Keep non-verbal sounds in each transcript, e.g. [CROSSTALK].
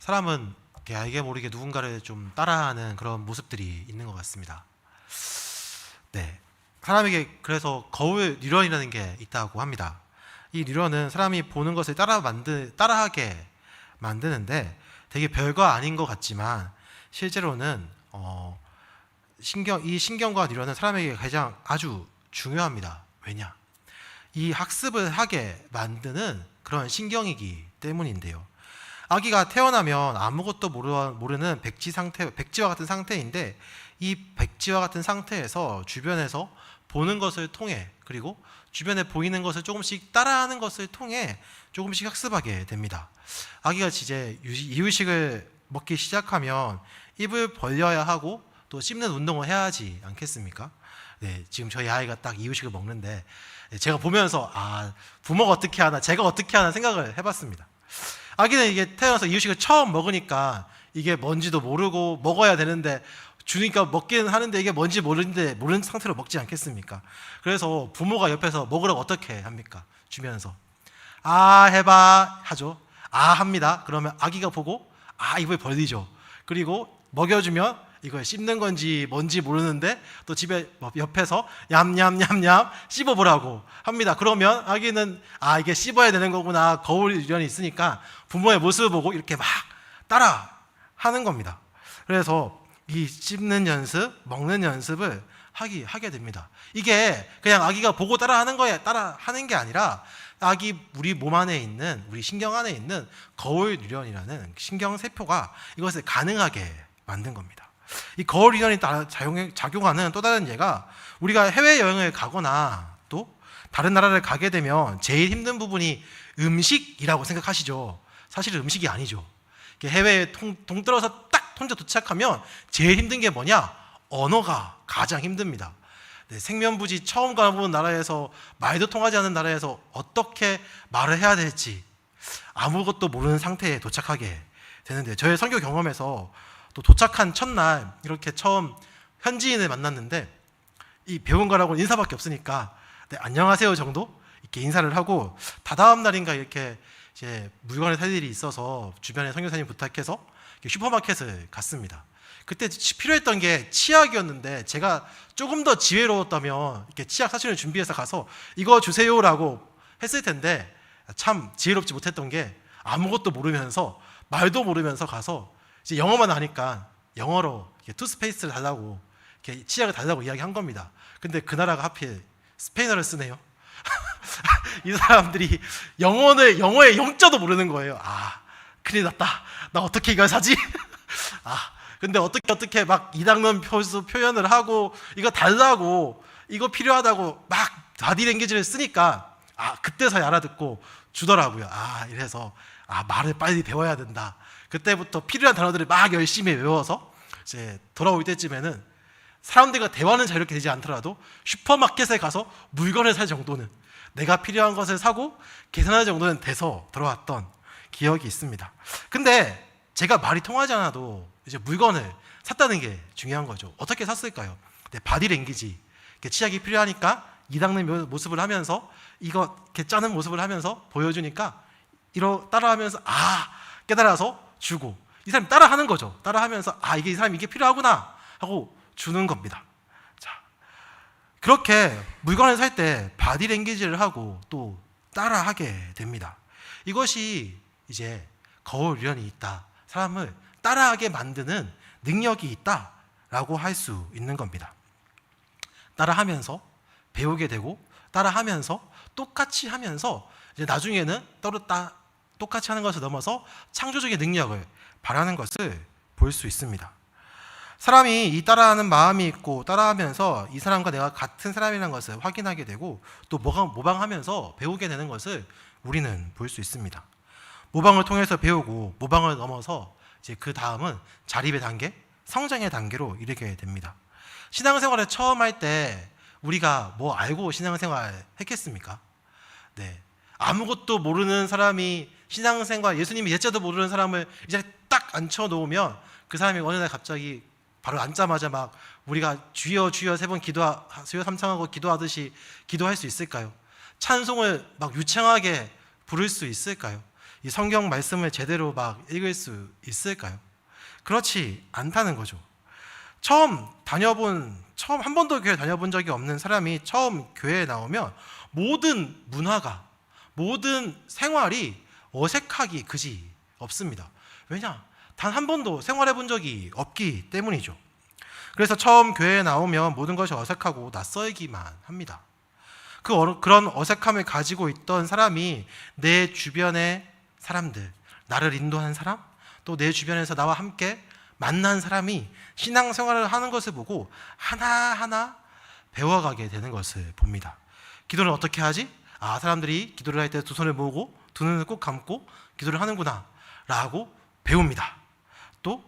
사람은 알게 모르게 누군가를 좀 따라하는 그런 모습들이 있는 것 같습니다. 네. 사람에게 그래서 거울 뉴런이라는 게 있다고 합니다. 이 뉴런은 사람이 보는 것을 따라 만드 따라하게 만드는데 되게 별거 아닌 것 같지만 실제로는 어, 신경 이 신경과 뉴런은 사람에게 가장 아주 중요합니다. 왜냐? 이 학습을 하게 만드는 그런 신경이기 때문인데요. 아기가 태어나면 아무것도 모르- 모르는 백지 상태, 백지와 같은 상태인데 이 백지와 같은 상태에서 주변에서 보는 것을 통해 그리고 주변에 보이는 것을 조금씩 따라하는 것을 통해 조금씩 학습하게 됩니다. 아기가 이제 이유식을 먹기 시작하면 입을 벌려야 하고 또 씹는 운동을 해야 하지 않겠습니까? 네, 지금 저희 아이가 딱 이유식을 먹는데 네, 제가 보면서 아 부모가 어떻게 하나 제가 어떻게 하나 생각을 해봤습니다. 아기는 이게 태어나서 이유식을 처음 먹으니까 이게 뭔지도 모르고 먹어야 되는데 주니까 먹기는 하는데 이게 뭔지 모르는데 모르는 상태로 먹지 않겠습니까? 그래서 부모가 옆에서 먹으라고 어떻게 합니까? 주면서 아 해봐 하죠. 아 합니다. 그러면 아기가 보고 아 입을 벌리죠. 그리고 먹여주면 이걸 씹는 건지 뭔지 모르는데 또 집에 뭐 옆에서 냠냠냠냠 씹어보라고 합니다. 그러면 아기는 아 이게 씹어야 되는 거구나 거울 유연이 있으니까 부모의 모습을 보고 이렇게 막 따라 하는 겁니다. 그래서 이 씹는 연습, 먹는 연습을 하기 하게 됩니다. 이게 그냥 아기가 보고 따라 하는 거에 따라 하는 게 아니라 아기 우리 몸 안에 있는 우리 신경 안에 있는 거울 유연이라는 신경 세포가 이것을 가능하게 만든 겁니다. 이 거울 유연이 따라 작용- 작용하는 또 다른 예가 우리가 해외 여행을 가거나 또 다른 나라를 가게 되면 제일 힘든 부분이 음식이라고 생각하시죠. 사실은 음식이 아니죠. 해외에 통, 동떨어서 딱 혼자 도착하면 제일 힘든 게 뭐냐? 언어가 가장 힘듭니다. 네, 생면부지 처음 가본 나라에서 말도 통하지 않는 나라에서 어떻게 말을 해야 될지 아무것도 모르는 상태에 도착하게 되는데 저의 선교 경험에서 또 도착한 첫날 이렇게 처음 현지인을 만났는데 이 배운 거라고 인사밖에 없으니까 네, 안녕하세요 정도 이렇게 인사를 하고 다다음 날인가 이렇게 이제 물건을 살 일이 있어서 주변에 선교사님 부탁해서 슈퍼마켓을 갔습니다. 그때 치- 필요했던 게 치약이었는데 제가 조금 더 지혜로웠다면 이렇게 치약 사진을 준비해서 가서 이거 주세요라고 했을 텐데 참 지혜롭지 못했던 게 아무것도 모르면서 말도 모르면서 가서 이제 영어만 하니까 영어로 투스페이스를 달라고 이렇게 치약을 달라고 이야기한 겁니다. 근데 그 나라가 하필 스페인어를 쓰네요. [LAUGHS] 이 사람들이 영어를 영어의 영자도 모르는 거예요. 아 큰일 났다. 나 어떻게 이걸 사지? [LAUGHS] 아 근데 어떻게 어떻게 막 이당면 표수 표현을 하고 이거 달라고 이거 필요하다고 막 바디랭귀지를 쓰니까 아 그때서야 알아듣고 주더라고요. 아 이래서 아 말을 빨리 배워야 된다. 그때부터 필요한 단어들을 막 열심히 외워서 이제 돌아올 때쯤에는 사람들과 대화는 자유롭게 되지 않더라도 슈퍼마켓에 가서 물건을 살 정도는 내가 필요한 것을 사고 계산할 정도는 돼서 돌아왔던 기억이 있습니다. 근데 제가 말이 통하지 않아도 이제 물건을 샀다는 게 중요한 거죠. 어떻게 샀을까요? 네, 바디랭귀지. 이렇게 치약이 필요하니까 이 닦는 묘- 모습을 하면서 이거 이렇게 짜는 모습을 하면서 보여주니까 이러 따라하면서 아 깨달아서 주고 이 사람이 따라하는 거죠. 따라하면서 아 이게 이 사람이 이게 필요하구나 하고 주는 겁니다. 자 그렇게 물건을 살 때 바디 랭귀지를 하고 또 따라하게 됩니다. 이것이 이제 거울 유연이 있다. 사람을 따라하게 만드는 능력이 있다라고 할 수 있는 겁니다. 따라하면서 배우게 되고 따라하면서 똑같이 하면서 이제 나중에는 따 똑같이 하는 것을 넘어서 창조적인 능력을 발휘하는 것을 볼 수 있습니다. 사람이 이 따라하는 마음이 있고 따라하면서 이 사람과 내가 같은 사람이라는 것을 확인하게 되고 또 모방, 모방하면서 배우게 되는 것을 우리는 볼 수 있습니다. 모방을 통해서 배우고 모방을 넘어서 이제 그 다음은 자립의 단계, 성장의 단계로 이르게 됩니다. 신앙생활을 처음 할 때 우리가 뭐 알고 신앙생활 했겠습니까? 네. 아무것도 모르는 사람이 신앙생활, 예수님이 예자도 모르는 사람을 이제 딱 앉혀 놓으면 그 사람이 어느 날 갑자기 바로 앉자마자 막 우리가 주여 주여 세 번 기도 주여 삼창하고 기도하듯이 기도할 수 있을까요? 찬송을 막 유창하게 부를 수 있을까요? 이 성경 말씀을 제대로 막 읽을 수 있을까요? 그렇지 않다는 거죠. 처음 다녀본 처음 한 번도 교회 다녀본 적이 없는 사람이 처음 교회에 나오면 모든 문화가 모든 생활이 어색하기 그지 없습니다. 왜냐? 단 한 번도 생활해 본 적이 없기 때문이죠. 그래서 처음 교회에 나오면 모든 것이 어색하고 낯설기만 합니다. 그 어, 그런 어색함을 가지고 있던 사람이 내 주변의 사람들, 나를 인도하는 사람, 또 내 주변에서 나와 함께 만난 사람이 신앙생활을 하는 것을 보고 하나하나 배워가게 되는 것을 봅니다. 기도를 어떻게 하지? 아, 사람들이 기도를 할 때 두 손을 모으고 두 눈을 꼭 감고 기도를 하는구나 라고 배웁니다. 또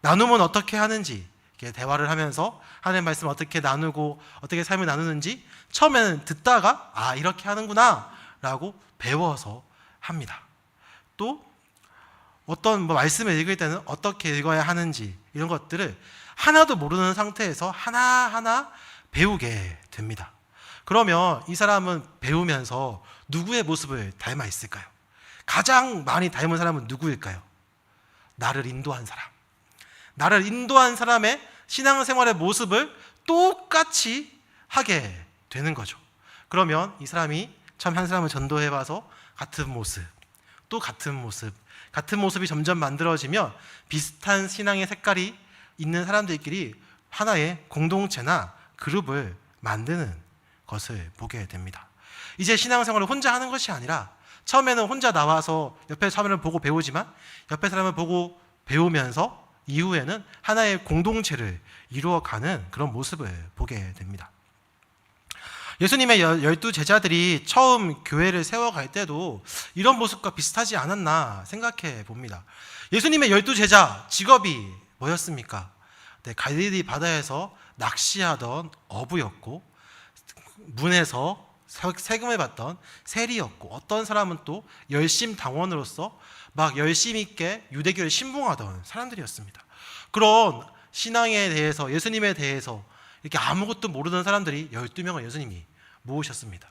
나눔은 어떻게 하는지 대화를 하면서 하나님 말씀 어떻게 나누고 어떻게 삶을 나누는지 처음에는 듣다가 아 이렇게 하는구나 라고 배워서 합니다. 또 어떤 뭐 말씀을 읽을 때는 어떻게 읽어야 하는지 이런 것들을 하나도 모르는 상태에서 하나하나 배우게 됩니다. 그러면 이 사람은 배우면서 누구의 모습을 닮아 있을까요? 가장 많이 닮은 사람은 누구일까요? 나를 인도한 사람. 나를 인도한 사람의 신앙생활의 모습을 똑같이 하게 되는 거죠. 그러면 이 사람이 참 한 사람을 전도해 봐서 같은 모습, 또 같은 모습, 같은 모습이 점점 만들어지면 비슷한 신앙의 색깔이 있는 사람들끼리 하나의 공동체나 그룹을 만드는 것을 보게 됩니다. 이제 신앙생활을 혼자 하는 것이 아니라 처음에는 혼자 나와서 옆에 사람을 보고 배우지만 옆에 사람을 보고 배우면서 이후에는 하나의 공동체를 이루어가는 그런 모습을 보게 됩니다. 예수님의 열- 열두 제자들이 처음 교회를 세워갈 때도 이런 모습과 비슷하지 않았나 생각해 봅니다. 예수님의 열두 제자 직업이 뭐였습니까? 네, 갈릴리 바다에서 낚시하던 어부였고 문에서 세- 세금을 받던 세리였고 어떤 사람은 또 열심 당원으로서 막 열심 있게 유대교를 신봉하던 사람들이었습니다. 그런 신앙에 대해서 예수님에 대해서 이렇게 아무것도 모르는 사람들이 12명을 예수님이 모으셨습니다.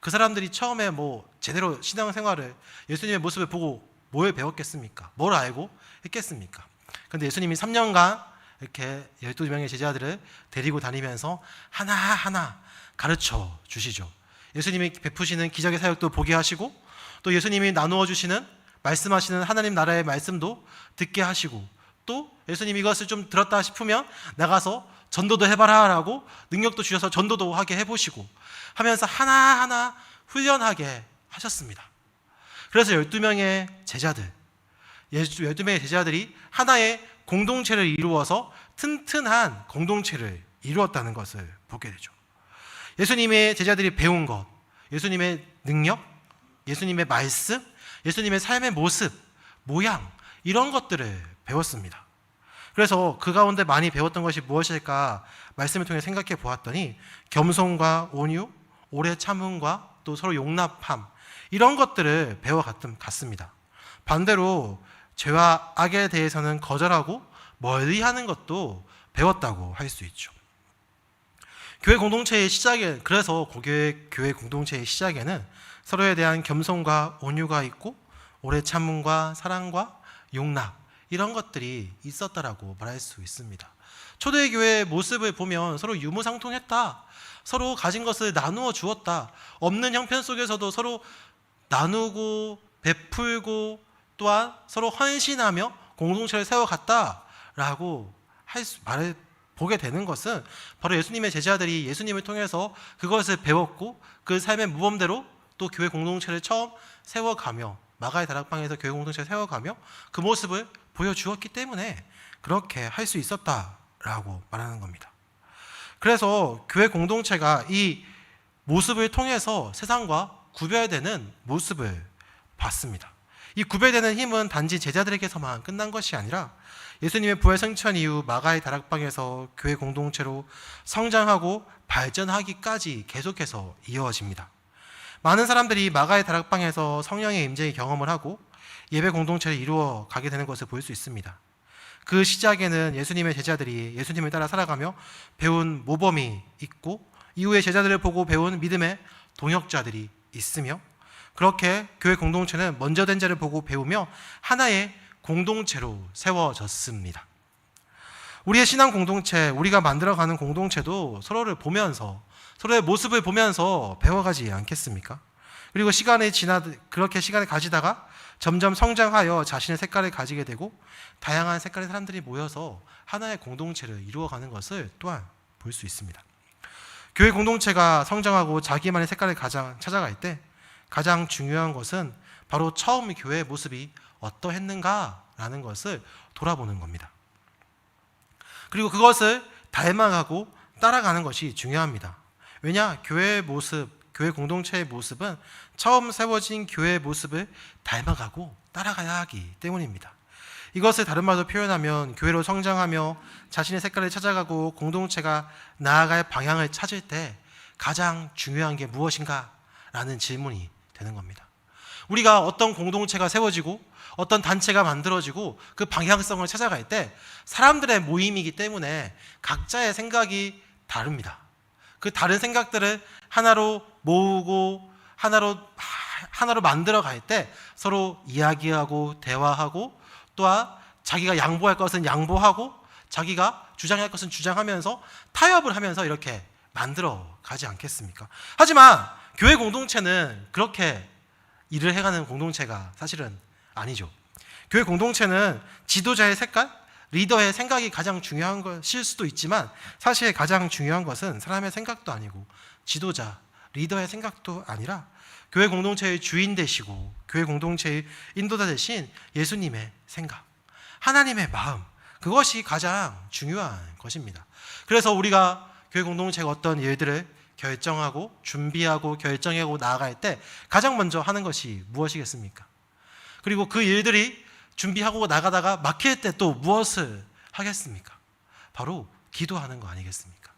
그 사람들이 처음에 뭐 제대로 신앙생활을 예수님의 모습을 보고 뭘 배웠겠습니까? 뭘 알고 했겠습니까? 근데 예수님이 3년간 이렇게 12명의 제자들을 데리고 다니면서 하나하나 가르쳐 주시죠. 예수님이 베푸시는 기적의 사역도 보게 하시고 또 예수님이 나누어 주시는 말씀하시는 하나님 나라의 말씀도 듣게 하시고 또 예수님 이것을 좀 들었다 싶으면 나가서 전도도 해봐라 라고 능력도 주셔서 전도도 하게 해보시고 하면서 하나하나 훈련하게 하셨습니다. 그래서 12명의 제자들, 12명의 제자들이 하나의 공동체를 이루어서 튼튼한 공동체를 이루었다는 것을 보게 되죠. 예수님의 제자들이 배운 것, 예수님의 능력, 예수님의 말씀, 예수님의 삶의 모습, 모양, 이런 것들을 배웠습니다. 그래서 그 가운데 많이 배웠던 것이 무엇일까 말씀을 통해 생각해 보았더니 겸손과 온유, 오래 참음과 또 서로 용납함 이런 것들을 배워갔습니다. 반대로 죄와 악에 대해서는 거절하고 멀리하는 것도 배웠다고 할 수 있죠. 교회 공동체의 시작에 그래서 고교회 교회 공동체의 시작에는 서로에 대한 겸손과 온유가 있고 오래 참음과 사랑과 용납 이런 것들이 있었다라고 말할 수 있습니다. 초대 교회의 모습을 보면 서로 유무상통했다. 서로 가진 것을 나누어 주었다. 없는 형편 속에서도 서로 나누고 베풀고 또한 서로 헌신하며 공동체를 세워갔다라고 할 수, 말을 보게 되는 것은 바로 예수님의 제자들이 예수님을 통해서 그것을 배웠고 그 삶의 모범대로 또 교회 공동체를 처음 세워가며 마가의 다락방에서 교회 공동체를 세워가며 그 모습을 보여주었기 때문에 그렇게 할 수 있었다라고 말하는 겁니다. 그래서 교회 공동체가 이 모습을 통해서 세상과 구별되는 모습을 봤습니다. 이 구별되는 힘은 단지 제자들에게서만 끝난 것이 아니라 예수님의 부활 성천 이후 마가의 다락방에서 교회 공동체로 성장하고 발전하기까지 계속해서 이어집니다. 많은 사람들이 마가의 다락방에서 성령의 임재의 경험을 하고 예배 공동체를 이루어 가게 되는 것을 볼 수 있습니다. 그 시작에는 예수님의 제자들이 예수님을 따라 살아가며 배운 모범이 있고 이후에 제자들을 보고 배운 믿음의 동역자들이 있으며 그렇게 교회 공동체는 먼저 된 자를 보고 배우며 하나의 공동체로 세워졌습니다. 우리의 신앙 공동체, 우리가 만들어가는 공동체도 서로를 보면서 서로의 모습을 보면서 배워가지 않겠습니까? 그리고 시간이 지나 그렇게 시간을 가지다가 점점 성장하여 자신의 색깔을 가지게 되고 다양한 색깔의 사람들이 모여서 하나의 공동체를 이루어가는 것을 또한 볼 수 있습니다. 교회 공동체가 성장하고 자기만의 색깔을 가장 찾아갈 때 가장 중요한 것은 바로 처음 교회의 모습이 어떠했는가라는 것을 돌아보는 겁니다. 그리고 그것을 닮아가고 따라가는 것이 중요합니다. 왜냐? 교회의 모습, 교회 공동체의 모습은 처음 세워진 교회의 모습을 닮아가고 따라가야 하기 때문입니다. 이것을 다른 말로 표현하면 교회로 성장하며 자신의 색깔을 찾아가고 공동체가 나아갈 방향을 찾을 때 가장 중요한 게 무엇인가? 라는 질문이 되는 겁니다. 우리가 어떤 공동체가 세워지고 어떤 단체가 만들어지고 그 방향성을 찾아갈 때 사람들의 모임이기 때문에 각자의 생각이 다릅니다. 그 다른 생각들을 하나로 모으고 하나로 하나로 만들어 갈 때 서로 이야기하고 대화하고 또한 자기가 양보할 것은 양보하고 자기가 주장할 것은 주장하면서 타협을 하면서 이렇게 만들어 가지 않겠습니까? 하지만 교회 공동체는 그렇게 일을 해가는 공동체가 사실은 아니죠. 교회 공동체는 지도자의 색깔, 리더의 생각이 가장 중요한 것일 수도 있지만 사실 가장 중요한 것은 사람의 생각도 아니고 지도자, 리더의 생각도 아니라 교회 공동체의 주인 되시고 교회 공동체의 인도자 되신 예수님의 생각, 하나님의 마음, 그것이 가장 중요한 것입니다. 그래서 우리가 교회 공동체가 어떤 일들을 결정하고 준비하고 결정하고 나아갈 때 가장 먼저 하는 것이 무엇이겠습니까? 그리고 그 일들이 준비하고 나가다가 막힐 때 또 무엇을 하겠습니까? 바로 기도하는 거 아니겠습니까?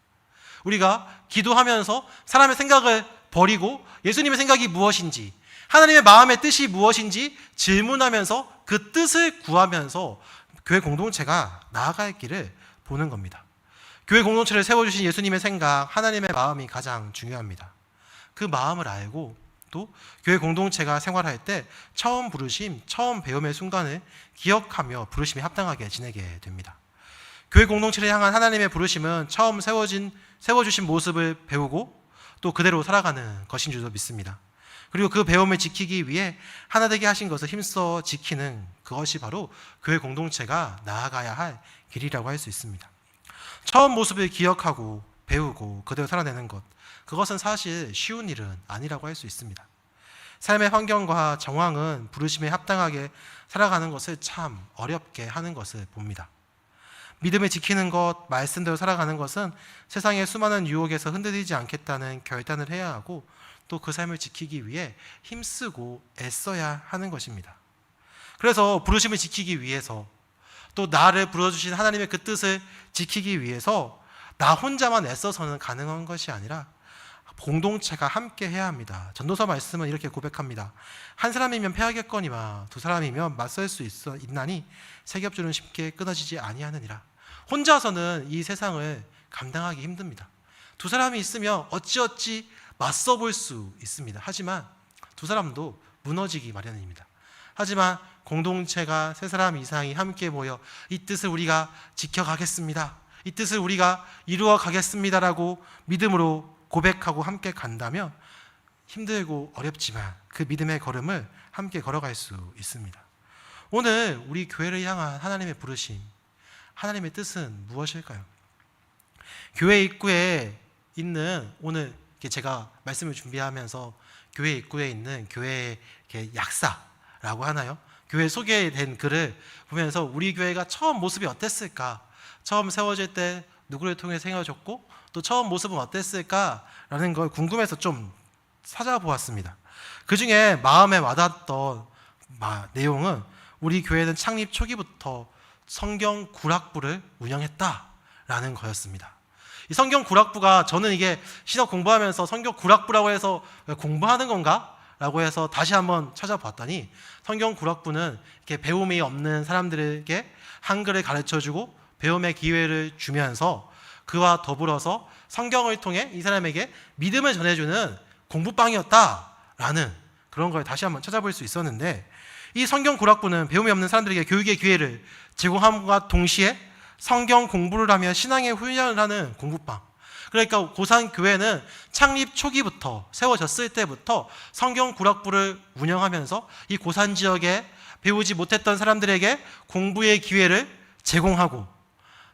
우리가 기도하면서 사람의 생각을 버리고 예수님의 생각이 무엇인지, 하나님의 마음의 뜻이 무엇인지 질문하면서 그 뜻을 구하면서 교회 공동체가 나아갈 길을 보는 겁니다. 교회 공동체를 세워주신 예수님의 생각, 하나님의 마음이 가장 중요합니다. 그 마음을 알고 또 교회 공동체가 생활할 때 처음 부르심, 처음 배움의 순간을 기억하며 부르심에 합당하게 지내게 됩니다. 교회 공동체를 향한 하나님의 부르심은 처음 세워진 세워주신 모습을 배우고 또 그대로 살아가는 것인 줄도 믿습니다. 그리고 그 배움을 지키기 위해 하나 되게 하신 것을 힘써 지키는 그것이 바로 교회 공동체가 나아가야 할 길이라고 할 수 있습니다. 처음 모습을 기억하고 배우고 그대로 살아내는 것, 그것은 사실 쉬운 일은 아니라고 할 수 있습니다. 삶의 환경과 정황은 부르심에 합당하게 살아가는 것을 참 어렵게 하는 것을 봅니다. 믿음을 지키는 것, 말씀대로 살아가는 것은 세상의 수많은 유혹에서 흔들리지 않겠다는 결단을 해야 하고 또 그 삶을 지키기 위해 힘쓰고 애써야 하는 것입니다. 그래서 부르심을 지키기 위해서 또 나를 불러주신 하나님의 그 뜻을 지키기 위해서 나 혼자만 애써서는 가능한 것이 아니라 공동체가 함께 해야 합니다. 전도서 말씀은 이렇게 고백합니다. 한 사람이면 패하겠거니와 두 사람이면 맞설 수 있어 있나니 세 겹줄은 쉽게 끊어지지 아니하느니라. 혼자서는 이 세상을 감당하기 힘듭니다. 두 사람이 있으면 어찌어찌 맞서 볼 수 있습니다. 하지만 두 사람도 무너지기 마련입니다. 하지만 공동체가 세 사람 이상이 함께 모여 이 뜻을 우리가 지켜가겠습니다. 이 뜻을 우리가 이루어 가겠습니다라고 믿음으로 고백하고 함께 간다면 힘들고 어렵지만 그 믿음의 걸음을 함께 걸어갈 수 있습니다. 오늘 우리 교회를 향한 하나님의 부르심, 하나님의 뜻은 무엇일까요? 교회 입구에 있는 오늘 제가 말씀을 준비하면서 교회 입구에 있는 교회 약사라고 하나요? 교회 소개된 글을 보면서 우리 교회가 처음 모습이 어땠을까? 처음 세워질 때 누구를 통해 세워졌고 또 처음 모습은 어땠을까라는 걸 궁금해서 좀 찾아보았습니다. 그 중에 마음에 와닿던 내용은 우리 교회는 창립 초기부터 성경 구락부를 운영했다라는 거였습니다. 이 성경 구락부가 저는 이게 신학 공부하면서 성경 구락부라고 해서 공부하는 건가? 라고 해서 다시 한번 찾아봤더니 성경 구락부는 이렇게 배움이 없는 사람들에게 한글을 가르쳐 주고 배움의 기회를 주면서 그와 더불어서 성경을 통해 이 사람에게 믿음을 전해주는 공부방이었다라는 그런 걸 다시 한번 찾아볼 수 있었는데 이 성경 고락부는 배움이 없는 사람들에게 교육의 기회를 제공함과 동시에 성경 공부를 하며 신앙의 훈련을 하는 공부방. 그러니까 고산 교회는 창립 초기부터 세워졌을 때부터 성경 구락부를 운영하면서 이 고산 지역에 배우지 못했던 사람들에게 공부의 기회를 제공하고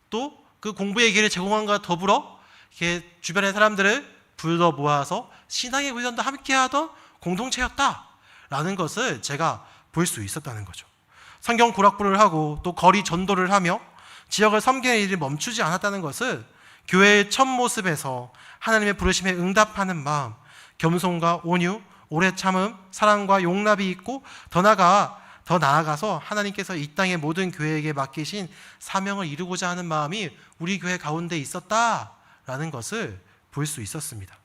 또 그 공부의 기회를 제공함과 더불어 이렇게 주변의 사람들을 불러 모아서 신앙의 훈련도 함께 하던 공동체였다라는 것을 제가 볼 수 있었다는 거죠. 성경 구락부를 하고 또 거리 전도를 하며 지역을 섬기는 일이 멈추지 않았다는 것을 교회의 첫 모습에서 하나님의 부르심에 응답하는 마음, 겸손과 온유, 오래 참음, 사랑과 용납이 있고 더 나아가 더 나아가서 하나님께서 이 땅의 모든 교회에게 맡기신 사명을 이루고자 하는 마음이 우리 교회 가운데 있었다라는 것을 볼 수 있었습니다.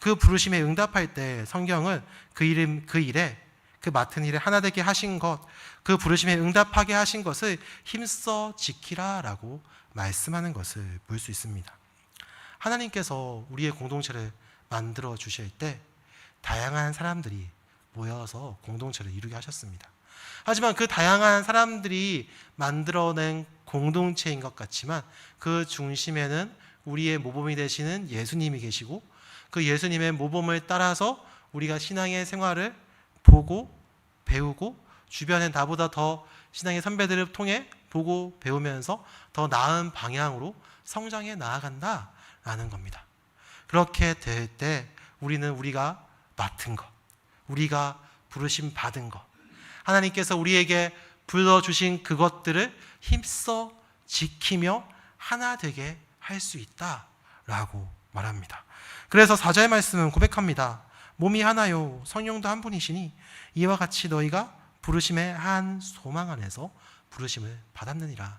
그 부르심에 응답할 때 성경은 그 이름 그 일에 그 맡은 일에 하나 되게 하신 것, 그 부르심에 응답하게 하신 것을 힘써 지키라라고 말씀하는 것을 볼 수 있습니다. 하나님께서 우리의 공동체를 만들어 주실 때 다양한 사람들이 모여서 공동체를 이루게 하셨습니다. 하지만 그 다양한 사람들이 만들어낸 공동체인 것 같지만 그 중심에는 우리의 모범이 되시는 예수님이 계시고 그 예수님의 모범을 따라서 우리가 신앙의 생활을 보고 배우고 주변에 나보다 더 신앙의 선배들을 통해 보고 배우면서 더 나은 방향으로 성장해 나아간다 라는 겁니다. 그렇게 될 때 우리는 우리가 맡은 것, 우리가 부르심 받은 것, 하나님께서 우리에게 불러주신 그것들을 힘써 지키며 하나 되게 할 수 있다 라고 말합니다. 그래서 사자의 말씀은 고백합니다. 몸이 하나요, 성령도 한 분이시니 이와 같이 너희가 부르심의 한 소망 안에서 부르심을 받았느니라.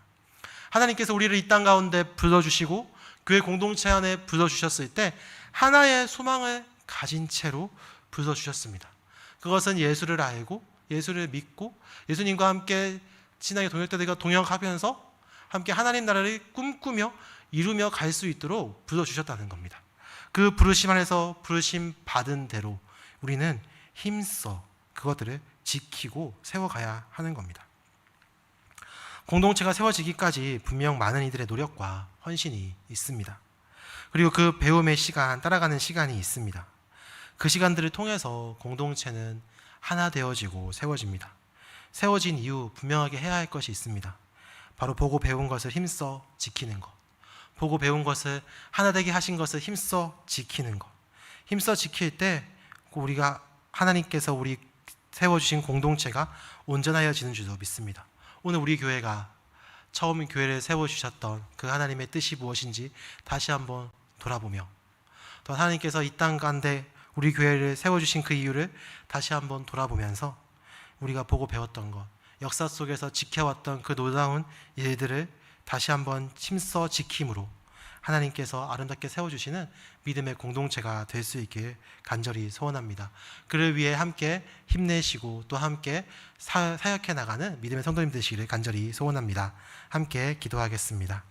하나님께서 우리를 이 땅 가운데 불러주시고 교회 공동체 안에 불러주셨을 때 하나의 소망을 가진 채로 불러주셨습니다. 그것은 예수를 알고 예수를 믿고 예수님과 함께 신앙의 동역자들과 동역하면서 함께 하나님 나라를 꿈꾸며 이루며 갈 수 있도록 불러주셨다는 겁니다. 그 부르심 안에서 부르심 받은 대로 우리는 힘써 그것들을 지키고 세워가야 하는 겁니다. 공동체가 세워지기까지 분명 많은 이들의 노력과 헌신이 있습니다. 그리고 그 배움의 시간, 따라가는 시간이 있습니다. 그 시간들을 통해서 공동체는 하나 되어지고 세워집니다. 세워진 이후 분명하게 해야 할 것이 있습니다. 바로 보고 배운 것을 힘써 지키는 것. 보고 배운 것을 하나 되게 하신 것을 힘써 지키는 것. 힘써 지킬 때 우리가 하나님께서 우리 세워주신 공동체가 온전하여지는 줄로 믿습니다. 오늘 우리 교회가 처음 교회를 세워주셨던 그 하나님의 뜻이 무엇인지 다시 한번 돌아보며 또 하나님께서 이 땅 가운데 우리 교회를 세워주신 그 이유를 다시 한번 돌아보면서 우리가 보고 배웠던 것, 역사 속에서 지켜왔던 그 놀라운 일들을 다시 한번 힘써 지킴으로 하나님께서 아름답게 세워주시는 믿음의 공동체가 될 수 있길 간절히 소원합니다. 그를 위해 함께 힘내시고 또 함께 사, 사역해 나가는 믿음의 성도님 되시기를 간절히 소원합니다. 함께 기도하겠습니다.